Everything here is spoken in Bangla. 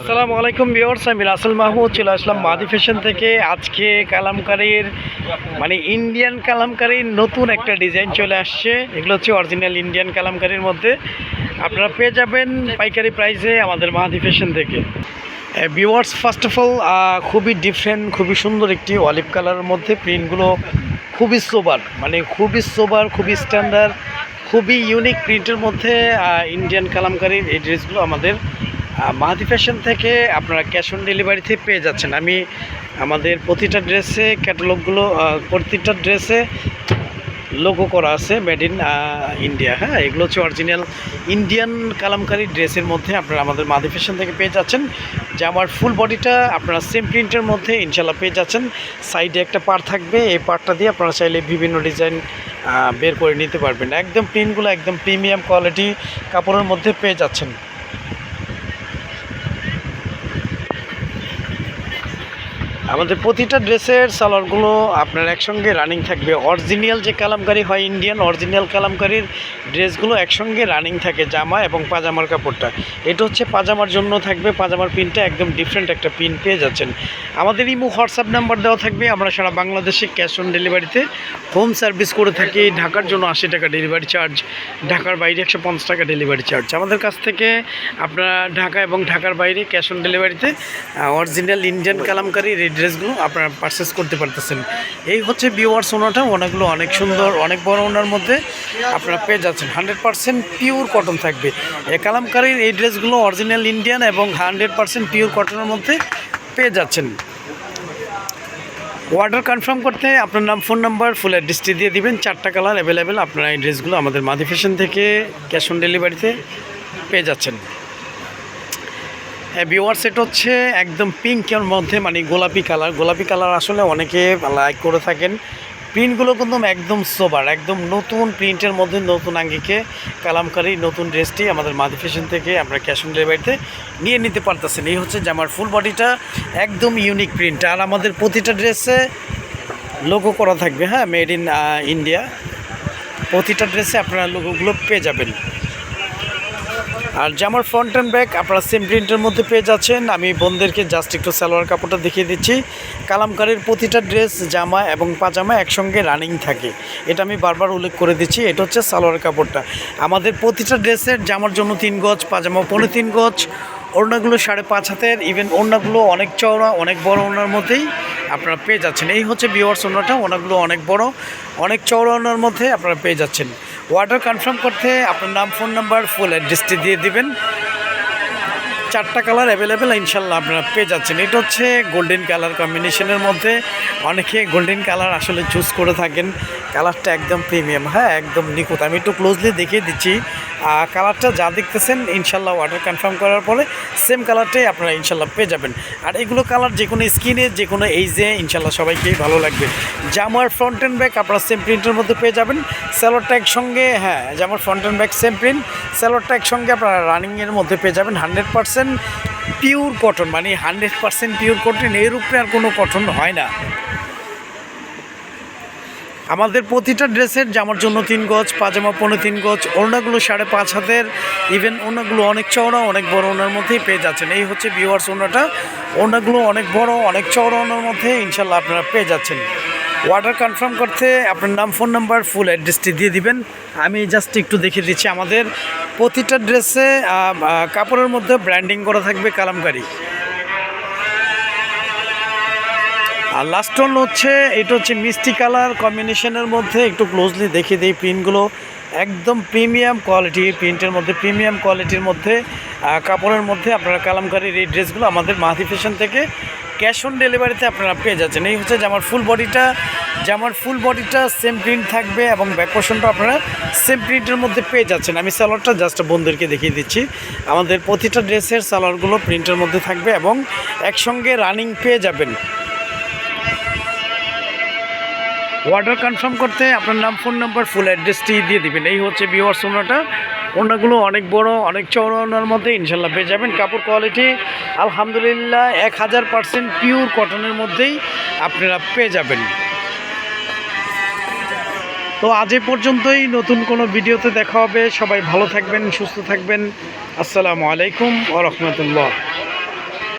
আসসালামু আলাইকুম ভিউয়ার্স, আমি রাসেল মাহমুদ, চলে আসলাম মাদি ফ্যাশন থেকে। আজকে কালামকারীর মানে ইন্ডিয়ান কালামকারীর নতুন একটা ডিজাইন চলে আসছে। এগুলো হচ্ছে অরিজিনাল ইন্ডিয়ান কালামকারীর মধ্যে। আপনারা পেয়ে যাবেন পাইকারি প্রাইসে আমাদের মাহাদি ফ্যাশন থেকে। ভিউয়ার্স ফার্স্ট অফ অল খুবই ডিফারেন্ট খুবই সুন্দর একটি অলিভ কালারের মধ্যে প্রিন্টগুলো খুবই সোবার মানে খুবই সোবার খুবই স্ট্যান্ডার্ড খুবই ইউনিক প্রিন্টের মধ্যে ইন্ডিয়ান কালামকারীর এই ড্রেসগুলো আমাদের মাহাদি ফ্যাশন থেকে আপনারা ক্যাশ অন ডেলিভারিতে পেয়ে যাচ্ছেন। আমি আমাদের প্রতিটা ড্রেসে ক্যাটালগুলো প্রতিটা ড্রেসে লোগো করা আছে মেড ইন ইন্ডিয়া হ্যাঁ? এগুলো হচ্ছে অরিজিনাল ইন্ডিয়ান কালামকারী ড্রেসের মধ্যে আপনারা আমাদের মাদি ফ্যাশন থেকে পেয়ে যাচ্ছেন। যে আমার ফুল বডিটা আপনারা সেম প্রিন্টের মধ্যে ইনশাল্লাহ পেয়ে যাচ্ছেন। সাইডে একটা পার থাকবে, এই পার্টটা দিয়ে আপনারা চাইলে বিভিন্ন ডিজাইন বের করে নিতে পারবেন। একদম প্রিন্টগুলো একদম প্রিমিয়াম কোয়ালিটি কাপড়ের মধ্যে পেয়ে যাচ্ছেন। আমাদের প্রতিটা ড্রেসের সালোয়ারগুলো আপনার একসঙ্গে রানিং থাকবে। অরিজিনাল যে কালামকারি হয় ইন্ডিয়ান অরিজিনাল কালামকারির ড্রেসগুলো একসঙ্গে রানিং থাকে জামা এবং পাজামার কাপড়টা। এটা হচ্ছে পাজামার জন্য থাকবে, পাজামার পিনটা একদম ডিফারেন্ট একটা পিন পেয়ে যাচ্ছেন। আমাদের ইমো হোয়াটসঅ্যাপ নাম্বার দেওয়া থাকবে, আমরা সারা বাংলাদেশে ক্যাশ অন ডেলিভারিতে হোম সার্ভিস করে থাকি। ঢাকার জন্য আশি টাকা ডেলিভারি চার্জ ঢাকার বাইরে একশো পঞ্চাশ টাকা ডেলিভারি চার্জ আমাদের কাছ থেকে আপনারা ঢাকা এবং ঢাকার বাইরে ক্যাশ অন ডেলিভারিতে অরিজিনাল ইন্ডিয়ান কালামকারি ড্রেসগুলো আপনারা পারচেস করতে পারতেছেন। এই হচ্ছে বিওয়ার্স ওনাটা, ওনাগুলো অনেক সুন্দর, অনেক বড় ওনার মধ্যে আপনারা পেয়ে যাচ্ছেন। হান্ড্রেড পারসেন্ট পিওর কটন থাকবে। এই কালামকারির এই ড্রেসগুলো অরিজিনাল ইন্ডিয়ান এবং হান্ড্রেড পারসেন্ট পিওর কটনের মধ্যে পেয়ে যাচ্ছেন। অর্ডার কনফার্ম করতে আপনার নাম ফোন নাম্বার ফুল অ্যাড্রেসটি দিয়ে দিবেন। চারটা কালার অ্যাভেলেবেল আপনারা এই ড্রেসগুলো আমাদের মাদি ফ্যাশন থেকে ক্যাশ অন ডেলিভারিতে পেয়ে যাচ্ছেন। হ্যাঁ ভিওয়ার সেট হচ্ছে একদম পিঙ্কের মধ্যে মানে গোলাপি কালার গোলাপি কালার আসলে অনেকে লাইক করে থাকেন। প্রিন্টগুলো কিন্তু একদম সোবার একদম নতুন প্রিন্টের মধ্যে নতুন আঙ্গিকে কালামকারি নতুন ড্রেসটি আমাদের মাদি ফ্যাশন থেকে আমরা ক্যাশ অন ডেলিভারিতে নিয়ে নিতে পারতেছেন। এই হচ্ছে যে আমার ফুল বডিটা একদম ইউনিক প্রিন্ট আর আমাদের প্রতিটা ড্রেসে লোগো করা থাকবে হ্যাঁ মেড ইন ইন্ডিয়া প্রতিটা ড্রেসে আপনারা লোগোগুলো পেয়ে যাবেন। আর জামার ফ্রন্ট অ্যান্ড ব্যাক আপনারা সেম প্রিন্টের মধ্যে পেয়ে যাচ্ছেন। আমি বোনদেরকে জাস্ট একটু সালোয়ার কাপড়টা দেখিয়ে দিচ্ছি। কালামকারের প্রতিটা ড্রেস জামা এবং পাজামা একসঙ্গে রানিং থাকে। এটা আমি বারবার উল্লেখ করে দিচ্ছি, এটা হচ্ছে সালোয়ার কাপড়টা। আমাদের প্রতিটা ড্রেসের জামার জন্য তিন গজ, পাজামা পনেরো তিন গজ। ওড়নাগুলো সাড়ে পাঁচ হাতের ইভেন ওড়নাগুলো অনেক চওড়া, অনেক বড় ওড়নার মধ্যেই। আপনারা পেয়ে যাচ্ছেন। এই হচ্ছে বিওয়ার্স ওড়নাটা ওনাগুলো অনেক বড়, অনেক চওড়া ওড়নার মধ্যে আপনারা পেয়ে যাচ্ছেন। অর্ডার কনফার্ম করতে আপনার নাম ফোন নাম্বার ফুল অ্যাড্রেসটি দিয়ে দিবেন। চারটা কালার অ্যাভেলেবেল ইনশাল্লাহ আপনারা পেয়ে যাচ্ছেন। এটা হচ্ছে গোল্ডেন কালার কম্বিনেশনের মধ্যে। অনেকে গোল্ডেন কালার আসলে চুজ করে থাকেন। কালারটা একদম প্রিমিয়াম হ্যাঁ একদম নিখুঁত। আমি একটু ক্লোজলি দেখিয়ে দিচ্ছি। কালারটা যা দেখতেছেন, ইনশাল্লাহ অর্ডার কনফার্ম করার পরে সেম কালারটাই আপনারা ইনশাল্লাহ পেয়ে যাবেন। আর এগুলো কালার যে কোনো স্কিনে যে কোনো এইজে ইনশাল্লাহ সবাইকেই ভালো লাগবে। জামার ফ্রন্ট অ্যান্ড ব্যাক আপনারা সেম প্রিন্টের মধ্যে পেয়ে যাবেন। স্যালোয়ারটা সঙ্গে হ্যাঁ জামার front and back same print স্যালোয়ারটা একসঙ্গে আপনারা রানিংয়ের মধ্যে পেয়ে যাবেন হান্ড্রেড পার্সেন্ট পিওর কটন মানে হান্ড্রেড পার্সেন্ট পিওর কটন এর উপরে আর কোনো কটন হয় না। আমাদের প্রতিটা ড্রেসের জামার জন্য তিন গজ, পাজামা পনেরো তিন গজ, ওড়নাগুলো সাড়ে পাঁচ হাতের। ইভেন ওড়নাগুলো অনেক চওড়া, অনেক বড় ওনার মধ্যেই পেয়ে যাচ্ছেন। এই হচ্ছে বিওয়ার্স ওড়নাটা। ওড়নাগুলো অনেক বড়, অনেক চওড়া ওনার মধ্যে ইনশাল্লাহ আপনারা পেয়ে যাচ্ছেন। অর্ডার কনফার্ম করতে আপনার নাম ফোন নাম্বার ফুল অ্যাড্রেসটি দিয়ে দিবেন। আমি জাস্ট একটু দেখিয়ে দিচ্ছি আমাদের প্রতিটা ড্রেসে কাপড়ের মধ্যে ব্র্যান্ডিং করা থাকবে, কালামকারি। আর লাস্ট ওয়ান হচ্ছে, এটা হচ্ছে মিষ্টি কালার কম্বিনেশনের মধ্যে একটু ক্লোজলি দেখিয়ে দিই প্রিন্টগুলো একদম প্রিমিয়াম কোয়ালিটি প্রিন্টের মধ্যে প্রিমিয়াম কোয়ালিটির মধ্যে কাপড়ের মধ্যে আপনারা কালামকারির এই ড্রেসগুলো আমাদের মাহাদি ফ্যাশন থেকে ক্যাশ অন ডেলিভারিতে আপনারা পেয়ে যাচ্ছেন। এই হচ্ছে জামার ফুল বডিটা জামার ফুল বডিটা সেম প্রিন্ট থাকবে এবং ব্যাক পোর্শনটা আপনারা সেম প্রিন্টের মধ্যে পেয়ে যাচ্ছেন। আমি সালোয়ারটা জাস্ট বন্ধুদেরকে দেখিয়ে দিচ্ছি। আমাদের প্রতিটা ড্রেসের সালোয়ারগুলো প্রিন্টের মধ্যে থাকবে এবং একসঙ্গে রানিং পেয়ে যাবেন। অর্ডার কনফার্ম করতে আপনার নাম ফোন নাম্বার ফুল অ্যাড্রেসটি দিয়ে দিবেন। এই হচ্ছে বিওয়ার সোনাটা ওনাগুলো অনেক বড়, অনেক চওড়া ওনার মধ্যে ইনশাল্লাহ পেয়ে যাবেন। কাপড় কোয়ালিটি আলহামদুলিল্লাহ, এক হাজার পার্সেন্ট পিওর কটনের মধ্যেই আপনারা পেয়ে যাবেন। তো আজ এ পর্যন্তই। নতুন কোনো ভিডিওতে দেখা হবে। সবাই ভালো থাকবেন, সুস্থ থাকবেন। আসসালামু আলাইকুম ও রহমতুল্লাহ।